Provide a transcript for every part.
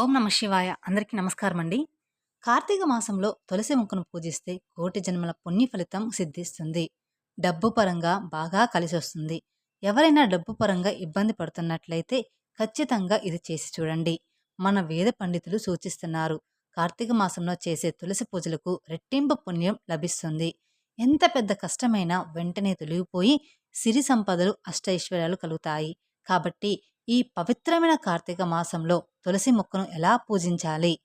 ఓం నమ శివాయ. అందరికీ నమస్కారం అండి కార్తీక మాసంలో తులసి మొక్కను పూజిస్తే కోటి జన్మల పుణ్య ఫలితం సిద్ధిస్తుంది. డబ్బు పరంగా బాగా కలిసి వస్తుంది. ఎవరైనా డబ్బు పరంగా ఇబ్బంది పడుతున్నట్లయితే ఖచ్చితంగా ఇది చేసి చూడండి. మన వేద పండితులు సూచిస్తున్నారు. కార్తీక మాసంలో చేసే తులసి పూజలకు రెట్టింపు పుణ్యం లభిస్తుంది. ఎంత పెద్ద కష్టమైనా వెంటనే తొలగిపోయి సిరి సంపదలు అష్టైశ్వర్యాలు కలుగుతాయి. కాబట్టి ఈ పవిత్రమైన కార్తీక మాసంలో తులసి మొక్కను ఎలా పూజించాలి?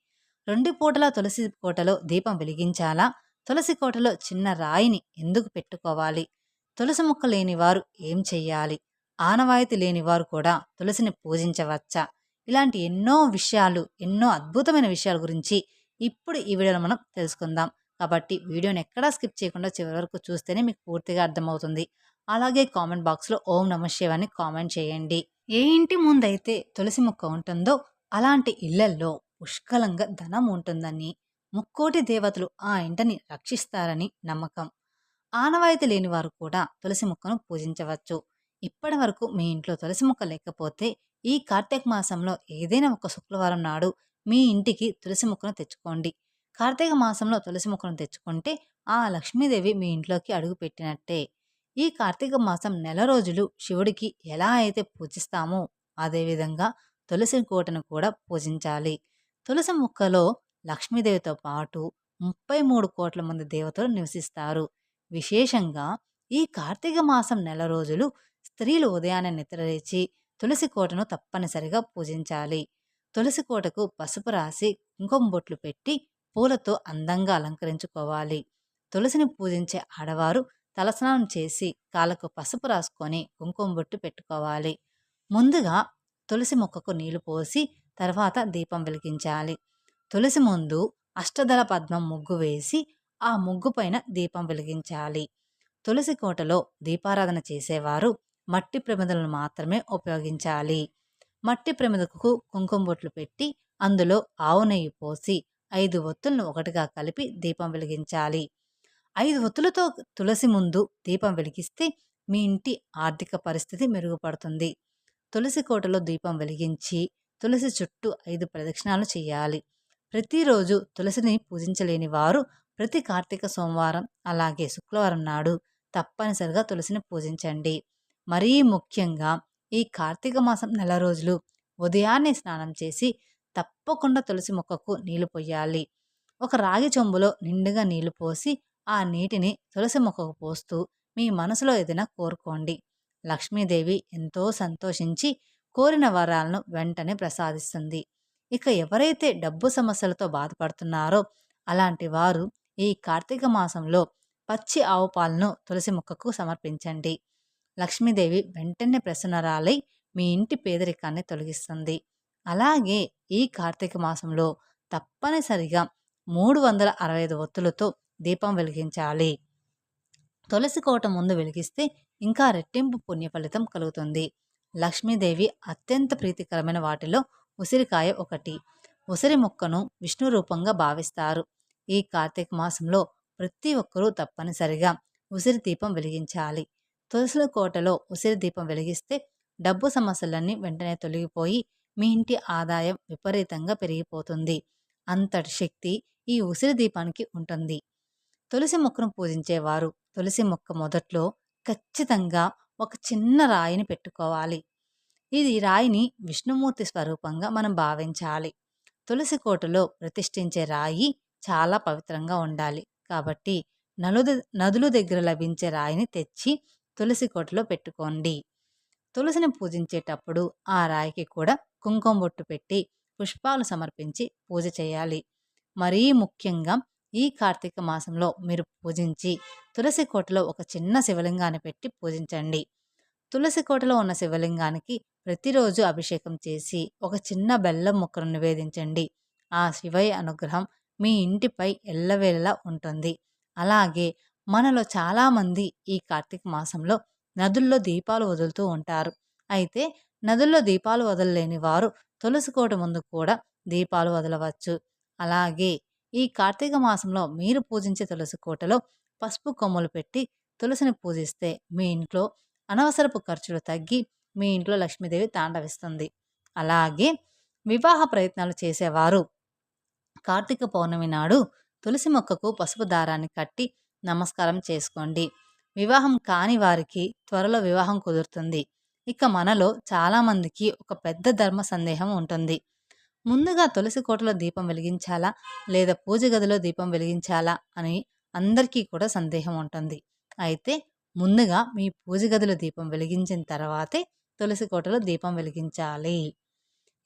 రెండు పూటల తులసి కోటలో దీపం వెలిగించాలా? తులసి కోటలో చిన్న రాయిని ఎందుకు పెట్టుకోవాలి? తులసి మొక్క లేని వారు ఏం చెయ్యాలి? ఆనవాయితీ లేని వారు కూడా తులసిని పూజించవచ్చా? ఇలాంటి ఎన్నో విషయాలు ఎన్నో అద్భుతమైన విషయాల గురించి ఇప్పుడు ఈ వీడియోలో మనం తెలుసుకుందాం. కాబట్టి వీడియోని ఎక్కడా స్కిప్ చేయకుండా చివరి వరకు చూస్తేనే మీకు పూర్తిగా అర్థమవుతుంది. అలాగే కామెంట్ బాక్స్లో ఓం నమ కామెంట్ చేయండి. ఏ ఇంటి ముందైతే తులసి మొక్క ఉంటుందో అలాంటి ఇళ్ళల్లో పుష్కలంగా ధనం ఉంటుందని ముక్కోటి దేవతలు ఆ ఇంటిని రక్షిస్తారని నమ్మకం. ఆనవాయితీ లేని వారు కూడా తులసి మొక్కను పూజించవచ్చు. ఇప్పటి వరకు మీ ఇంట్లో తులసి మొక్క లేకపోతే ఈ కార్తీక మాసంలో ఏదైనా ఒక శుక్రవారం నాడు మీ ఇంటికి తులసి మొక్కను తెచ్చుకోండి. కార్తీక మాసంలో తులసి మొక్కను తెచ్చుకుంటే ఆ లక్ష్మీదేవి మీ ఇంట్లోకి అడుగు పెట్టినట్టే. ఈ కార్తీక మాసం నెల రోజులు శివుడికి ఎలా అయితే పూజిస్తామో అదేవిధంగా తులసి కోటను కూడా పూజించాలి. తులసి మొక్కలో లక్ష్మీదేవితో పాటు ముప్పై మూడు కోట్ల మంది దేవతలు నివసిస్తారు. విశేషంగా ఈ కార్తీక మాసం నెల రోజులు స్త్రీలు ఉదయాన్నే నిద్రలేచి తులసి కోటను తప్పనిసరిగా పూజించాలి. తులసి కోటకు పసుపు రాసి కుంకుమ బొట్లు పెట్టి పూలతో అందంగా అలంకరించుకోవాలి. తులసిని పూజించే ఆడవారు తలస్నానం చేసి కాళ్ళకు పసుపు రాసుకొని కుంకుమ బొట్టు పెట్టుకోవాలి. ముందుగా తులసి మొక్కకు నీళ్ళు పోసి తర్వాత దీపం వెలిగించాలి. తులసి ముందు అష్టదళ పద్మం ముగ్గు వేసి ఆ ముగ్గు పైన దీపం వెలిగించాలి. తులసి కోటలో దీపారాధన చేసేవారు మట్టి ప్రమిదలను మాత్రమే ఉపయోగించాలి. మట్టి ప్రమిదకు కుంకుమ బొట్లు పెట్టి అందులో ఆవు నెయ్యి పోసి ఐదు ఒత్తులను ఒకటిగా కలిపి దీపం వెలిగించాలి. ఐదు ఒత్తులతో తులసి ముందు దీపం వెలిగిస్తే మీ ఇంటి ఆర్థిక పరిస్థితి మెరుగుపడుతుంది. తులసి కోటలో దీపం వెలిగించి తులసి చుట్టూ ఐదు ప్రదక్షిణాలు చేయాలి. ప్రతిరోజు తులసిని పూజించలేని వారు ప్రతి కార్తీక సోమవారం అలాగే శుక్రవారం నాడు తప్పనిసరిగా తులసిని పూజించండి. మరీ ముఖ్యంగా ఈ కార్తీక మాసం నెల రోజులు ఉదయాన్నే స్నానం చేసి తప్పకుండా తులసి మొక్కకు నీళ్ళు పోయాలి. ఒక రాగి చెంబులో నిండుగా నీళ్ళు పోసి ఆ నీటిని తులసి మొక్కకు పోస్తూ మీ మనసులో ఏదైనా కోరుకోండి. లక్ష్మీదేవి ఎంతో సంతోషించి కోరిన వరాలను వెంటనే ప్రసాదిస్తుంది. ఇక ఎవరైతే డబ్బు సమస్యలతో బాధపడుతున్నారో అలాంటి వారు ఈ కార్తీక మాసంలో పచ్చి ఆవు పాలను తులసి మొక్కకు సమర్పించండి. లక్ష్మీదేవి వెంటనే ప్రసన్నరాలై మీ ఇంటి పేదరికాన్ని తొలగిస్తుంది. అలాగే ఈ కార్తీక మాసంలో తప్పనిసరిగా మూడు వందల అరవై ఐదు ఒత్తులతో దీపం వెలిగించాలి. తులసి కోట ముందు వెలిగిస్తే ఇంకా రెట్టింపు పుణ్య ఫలితం కలుగుతుంది. లక్ష్మీదేవి అత్యంత ప్రీతికరమైన వాటిలో ఉసిరికాయ ఒకటి. ఉసిరి మొక్కను విష్ణు రూపంగా భావిస్తారు. ఈ కార్తీక మాసంలో ప్రతి ఒక్కరూ తప్పనిసరిగా ఉసిరి దీపం వెలిగించాలి. తులసి కోటలో ఉసిరి దీపం వెలిగిస్తే డబ్బు సమస్యలన్నీ వెంటనే తొలగిపోయి మీ ఇంటి ఆదాయం విపరీతంగా పెరిగిపోతుంది. అంతటి శక్తి ఈ ఉసిరి దీపానికి ఉంటుంది. తులసి మొక్కను పూజించేవారు. తులసి మొక్క మొదట్లో ఖచ్చితంగా ఒక చిన్న రాయిని పెట్టుకోవాలి. ఇది రాయిని విష్ణుమూర్తి స్వరూపంగా మనం భావించాలి. తులసి కోటలో ప్రతిష్ఠించే రాయి చాలా పవిత్రంగా ఉండాలి. కాబట్టి నలుద నదుల దగ్గర లభించే రాయిని తెచ్చి తులసి కోటలో పెట్టుకోండి. తులసిని పూజించేటప్పుడు ఆ రాయికి కూడా కుంకుమ బొట్టు పెట్టి పుష్పాలు సమర్పించి పూజ చేయాలి. మరీ ముఖ్యంగా ఈ కార్తీక మాసంలో మీరు పూజించి తులసి కోటలో ఒక చిన్న శివలింగాన్ని పెట్టి పూజించండి. తులసి కోటలో ఉన్న శివలింగానికి ప్రతిరోజు అభిషేకం చేసి ఒక చిన్న బెల్లం ముక్కను నివేదించండి. ఆ శివయ్య అనుగ్రహం మీ ఇంటిపై ఎల్లవేళలా ఉంటుంది. అలాగే మనలో చాలామంది ఈ కార్తీక మాసంలో నదుల్లో దీపాలు వదులుతూ ఉంటారు. అయితే నదుల్లో దీపాలు వదలలేని వారు తులసి కోట ముందు కూడా దీపాలు వదలవచ్చు. అలాగే ఈ కార్తీక మాసంలో మీరు పూజించే తులసి కోటలో పసుపు కొమ్మలు పెట్టి తులసిని పూజిస్తే మీ ఇంట్లో అనవసరపు ఖర్చులు తగ్గి మీ ఇంట్లో లక్ష్మీదేవి తాండవిస్తుంది. అలాగే వివాహ ప్రయత్నాలు చేసేవారు. కార్తీక పౌర్ణమి నాడు తులసి మొక్కకు పసుపు దారాన్ని కట్టి నమస్కారం చేసుకోండి. వివాహం కాని వారికి త్వరలో వివాహం కుదురుతుంది. ఇక మనలో చాలామందికి ఒక పెద్ద ధర్మ సందేహం ఉంటుంది. ముందుగా తులసి కోటలో దీపం వెలిగించాలా? లేదా పూజ గదిలో దీపం వెలిగించాలా? అని అందరికీ కూడా సందేహం ఉంటుంది. అయితే ముందుగా మీ పూజ గదిలో దీపం వెలిగించిన తర్వాతే తులసి కోటలో దీపం వెలిగించాలి.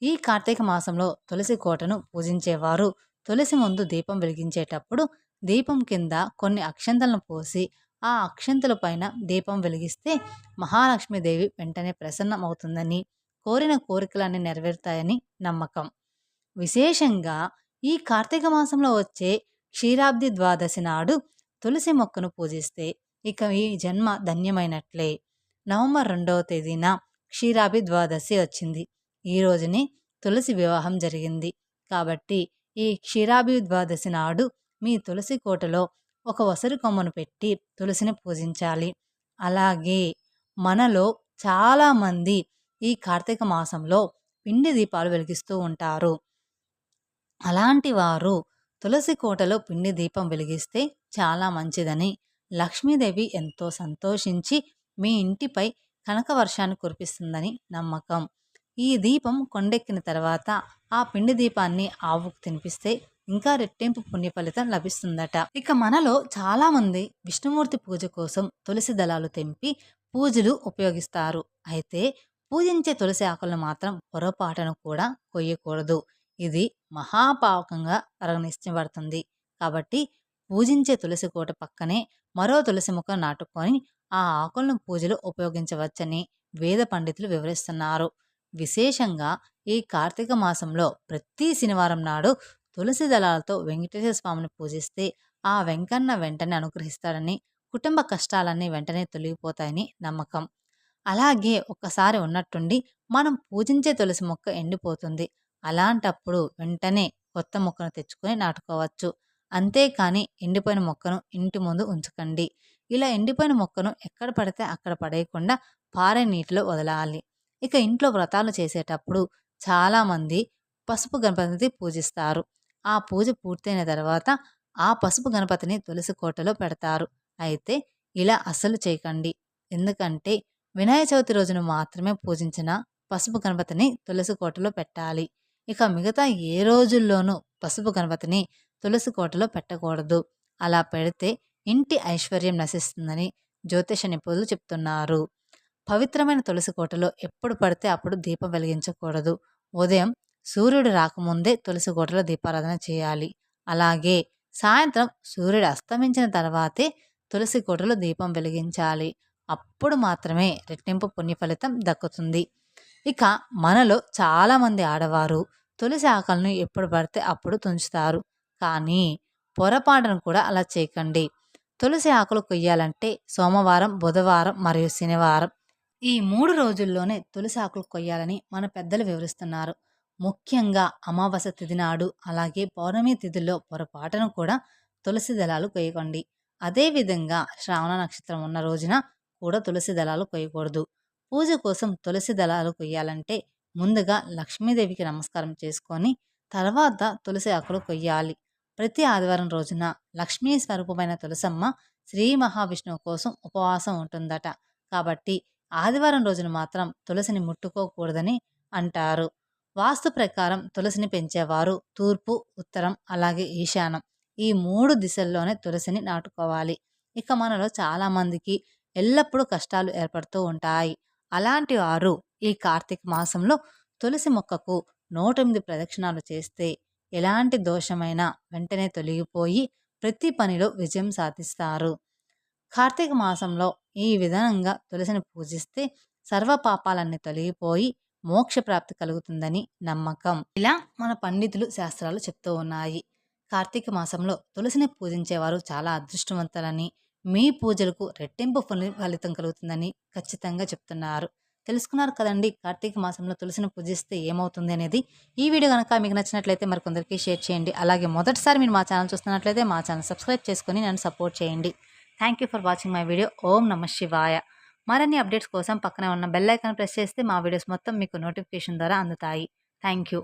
ఈ కార్తీక మాసంలో తులసి కోటను పూజించేవారు తులసి ముందు దీపం వెలిగించేటప్పుడు దీపం కింద కొన్ని అక్షంతలను పోసి ఆ అక్షంతల పైన దీపం వెలిగిస్తే మహాలక్ష్మీదేవి వెంటనే ప్రసన్నమవుతుందని కోరిన కోరికలన్నీ నెరవేరుతాయని నమ్మకం. విశేషంగా ఈ కార్తీక మాసంలో వచ్చే క్షీరాబ్ది ద్వాదశి నాడు తులసి మొక్కను పూజిస్తే ఇక ఈ జన్మ ధన్యమైనట్లే. నవంబర్ రెండవ తేదీన క్షీరాభి ద్వాదశి వచ్చింది. ఈ రోజునే తులసి వివాహం జరిగింది. కాబట్టి ఈ క్షీరాభి ద్వాదశి నాడు మీ తులసి కోటలో ఒక వసరు కొమ్మను పెట్టి తులసిని పూజించాలి. అలాగే మనలో చాలామంది ఈ కార్తీక మాసంలో పిండి దీపాలు వెలిగిస్తూ ఉంటారు. అలాంటి వారు తులసి కోటలో పిండి దీపం వెలిగిస్తే చాలా మంచిదని లక్ష్మీదేవి ఎంతో సంతోషించి మీ ఇంటిపై కనక వర్షాన్ని కురిపిస్తుందని నమ్మకం. ఈ దీపం కొండెక్కిన తర్వాత ఆ పిండి దీపాన్ని ఆవుకు తినిపిస్తే ఇంకా రెట్టింపు పుణ్య ఫలితం లభిస్తుందట. ఇక మనలో చాలామంది విష్ణుమూర్తి పూజ కోసం తులసి దళాలు తెంపి పూజలు ఉపయోగిస్తారు. అయితే పూజించే తులసి ఆకులను మాత్రం పొరపాటును కూడా కొయ్యకూడదు. ఇది మహాపావకంగా పరిగణించబడుతుంది. కాబట్టి పూజించే తులసి కోట పక్కనే మరో తులసి మొక్క నాటుకొని ఆ ఆకులను పూజలు ఉపయోగించవచ్చని వేద పండితులు వివరిస్తున్నారు. విశేషంగా ఈ కార్తీక మాసంలో ప్రతి శనివారం నాడు తులసి దళాలతో వెంకటేశ్వర స్వామిని పూజిస్తే ఆ వెంకన్న వెంటనే అనుగ్రహిస్తాడని కుటుంబ కష్టాలన్నీ వెంటనే తొలగిపోతాయని నమ్మకం. అలాగే ఒక్కసారి ఉన్నట్టుండి మనం పూజించే తులసి మొక్క ఎండిపోతుంది. అలాంటప్పుడు వెంటనే కొత్త మొక్కను తెచ్చుకొని నాటుకోవచ్చు. అంతేకాని ఎండిపోయిన మొక్కను ఇంటి ముందు ఉంచకండి. ఇలా ఎండిపోయిన మొక్కను ఎక్కడ పడితే అక్కడ పడేయకుండా పారే నీటిలో వదలాలి. ఇక ఇంట్లో వ్రతాలు చేసేటప్పుడు చాలామంది పసుపు గణపతిని పూజిస్తారు. ఆ పూజ పూర్తయిన తర్వాత ఆ పసుపు గణపతిని తులసి కోటలో పెడతారు. అయితే ఇలా అస్సలు చేయకండి. ఎందుకంటే వినాయక చవితి రోజున మాత్రమే పూజించిన పసుపు గణపతిని తులసి కోటలో పెట్టాలి. ఇక మిగతా ఏ రోజుల్లోనూ పసుపు గణపతిని తులసి కోటలో పెట్టకూడదు. అలా పెడితే ఇంటి ఐశ్వర్యం నశిస్తుందని జ్యోతిష నిపుణులు చెప్తున్నారు. పవిత్రమైన తులసి కోటలో ఎప్పుడు పడితే అప్పుడు దీపం వెలిగించకూడదు. ఉదయం సూర్యుడు రాకముందే తులసి కోటలో దీపారాధన చేయాలి. అలాగే సాయంత్రం సూర్యుడు అస్తమించిన తర్వాతే తులసి కోటలో దీపం వెలిగించాలి. అప్పుడు మాత్రమే రెట్టింపు పుణ్య ఫలితం దక్కుతుంది. ఇక మనలో చాలామంది ఆడవారు తులసి ఆకలను ఎప్పుడు పడితే అప్పుడు తుంచుతారు. కానీ పొరపాటును కూడా అలా చేయకండి. తులసి ఆకులు కొయ్యాలంటే సోమవారం బుధవారం మరియు శనివారం ఈ మూడు రోజుల్లోనే తులసి ఆకులు కొయ్యాలని మన పెద్దలు వివరిస్తున్నారు. ముఖ్యంగా అమావాస్య తిథి నాడు అలాగే పౌర్ణమి తిథిలో పొరపాటును కూడా తులసి దళాలు కొయ్యకండి. అదేవిధంగా శ్రావణ నక్షత్రం ఉన్న రోజున కూడా తులసి దళాలు కొయ్యకూడదు. పూజ కోసం తులసి దళాలు కొయ్యాలంటే ముందుగా లక్ష్మీదేవికి నమస్కారం చేసుకొని తర్వాత తులసి ఆకులు కొయ్యాలి. ప్రతి ఆదివారం రోజున లక్ష్మీ స్వరూపమైన తులసమ్మ శ్రీ మహావిష్ణువు కోసం ఉపవాసం ఉంటుందట. కాబట్టి ఆదివారం రోజున మాత్రం తులసిని ముట్టుకోకూడదని అంటారు. వాస్తు ప్రకారం తులసిని పెంచేవారు తూర్పు ఉత్తరం అలాగే ఈశానం. ఈ మూడు దిశల్లోనే తులసిని నాటుకోవాలి. ఇక మనలో చాలామందికి ఎల్లప్పుడూ కష్టాలు ఏర్పడుతూ ఉంటాయి. అలాంటి వారు ఈ కార్తీక మాసంలో తులసి మొక్కకు నూటెనిమిది ప్రదక్షిణాలు చేస్తే ఎలాంటి దోషమైనా వెంటనే తొలగిపోయి ప్రతి పనిలో విజయం సాధిస్తారు. కార్తీక మాసంలో ఈ విధంగా తులసిని పూజిస్తే సర్వ పాపాలన్నీ తొలగిపోయి మోక్ష ప్రాప్తి కలుగుతుందని నమ్మకం. ఇలా మన పండితులు శాస్త్రాలు చెప్తూ ఉన్నాయి. కార్తీక మాసంలో తులసిని పూజించేవారు చాలా అదృష్టవంతులని మీ పూజలకు రెట్టింపు ఫలితం కలుగుతుందని ఖచ్చితంగా చెప్తున్నారు. తెలుసుకున్నారు కదండి. కార్తీక మాసంలో తులసిని పూజిస్తే ఏమవుతుంది అనేది. ఈ వీడియో కనుక మీకు నచ్చినట్లయితే మరికొందరికి షేర్ చేయండి. అలాగే మొదటిసారి మీరు మా ఛానల్ చూస్తున్నట్లయితే మా ఛానల్ సబ్స్క్రైబ్ చేసుకుని నన్ను సపోర్ట్ చేయండి. Thank you for watching my video Om Namah Shivaya. మరిన్ని అప్డేట్స్ కోసం పక్కనే ఉన్న బెల్ ఐకాన్ ప్రెస్ చేస్తే మా వీడియోస్ మొత్తం మీకు నోటిఫికేషన్ ద్వారా అందుతాయి. Thank you